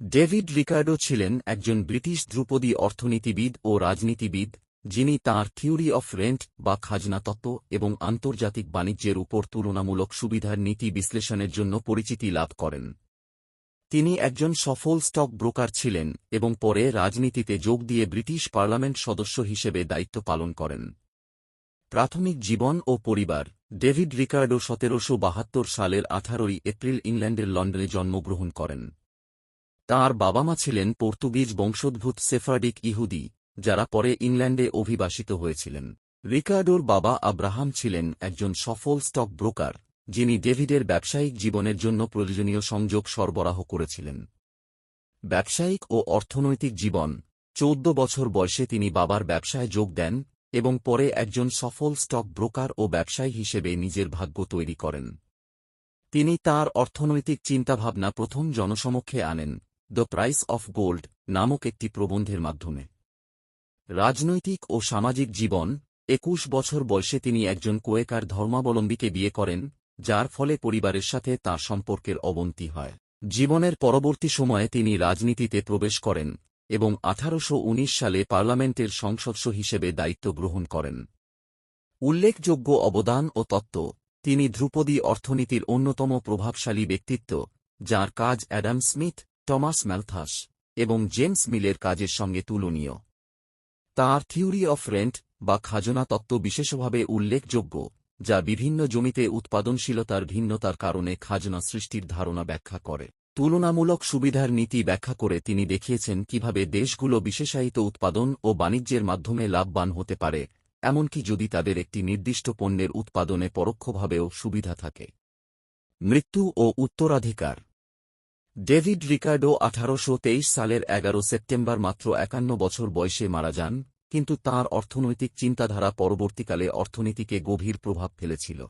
David Ricardo ছিলেন একজন British ধ্রুপদী অর্থনীতিবিদ ও রাজনীতিবিদ, যিনি তাঁর থিওরি অফ রেন্ট বা খাজনা তত্ত্ব এবং আন্তর্জাতিক বাণিজ্যের উপর তুলনামূলক সুবিধার নীতি বিশ্লেষণের জন্য পরিচিতি লাভ করেন। তিনি একজন সফল স্টক ব্রোকার ছিলেন এবং পরে রাজনীতিতে যোগ দিয়ে ব্রিটিশ পার্লামেন্ট সদস্য হিসেবে দায়িত্ব পালন করেন। প্রাথমিক জীবন ও পরিবার, ডেভিড রিকার্ডো সতেরোশো বাহাত্তর সালের আঠারোই এপ্রিল ইংল্যান্ডের লন্ডনে জন্মগ্রহণ করেন। তাঁর বাবা মা ছিলেন পর্তুগিজ বংশোদ্ভূত সেফার্ডিক ইহুদি, যারা পরে ইংল্যান্ডে অভিবাসিত হয়েছিলেন। রিকার্ডোর বাবা আব্রাহাম ছিলেন একজন সফল স্টক ব্রোকার, যিনি ডেভিডের ব্যবসায়িক জীবনের জন্য প্রয়োজনীয় সংযোগ সরবরাহ করেছিলেন। ব্যবসায়িক ও অর্থনৈতিক জীবন, চৌদ্দ বছর বয়সে তিনি বাবার ব্যবসায় যোগ দেন এবং পরে একজন সফল স্টক ব্রোকার ও ব্যবসায়ী হিসেবে নিজের ভাগ্য তৈরি করেন। তিনি তার অর্থনৈতিক চিন্তাভাবনা প্রথম জনসমক্ষে আনেন। দ্য প্রাইস অফ গোল্ড নামক একটি প্রবন্ধের মাধ্যমে। রাজনৈতিক ও সামাজিক জীবন, একুশ বছর বয়সে তিনি একজন কোয়েকার ধর্মাবলম্বীকে বিয়ে করেন, যার ফলে পরিবারের সাথে তাঁর সম্পর্কের অবনতি হয়। জীবনের পরবর্তী সময়ে তিনি রাজনীতিতে প্রবেশ করেন এবং আঠারোশ উনিশ সালে পার্লামেন্টের সংসদস্য হিসেবে দায়িত্ব গ্রহণ করেন। উল্লেখযোগ্য অবদান ও তত্ত্ব, তিনি ধ্রুপদী অর্থনীতির অন্যতম প্রভাবশালী ব্যক্তিত্ব, যার কাজ অ্যাডাম স্মিথ টমাস ম্যালথাস এবং জেমস মিলের কাজের সঙ্গে তুলনীয়। তাঁর থিওরি অফ রেন্ট বা খাজনা তত্ত্ব বিশেষভাবে উল্লেখযোগ্য, যা বিভিন্ন জমিতে উৎপাদনশীলতার ভিন্নতার কারণে খাজনা সৃষ্টির ধারণা ব্যাখ্যা করে। তুলনামূলক সুবিধার নীতি ব্যাখ্যা করে তিনি দেখিয়েছেন কীভাবে দেশগুলো বিশেষায়িত উৎপাদন ও বাণিজ্যের মাধ্যমে লাভবান হতে পারে, এমনকি যদি তাদের একটি নির্দিষ্ট পণ্যের উৎপাদনে পরোক্ষভাবেও সুবিধা থাকে। মৃত্যু ও উত্তরাধিকার ডেভিড রিকার্ডো আঠারোশ তেইশ সালের এগারো সেপ্টেম্বর মাত্র একান্ন বছর বয়সে মারা যান, কিন্তু তার অর্থনৈতিক চিন্তাধারা পরবর্তীকালে অর্থনীতিকে গভীর প্রভাব ফেলেছিল।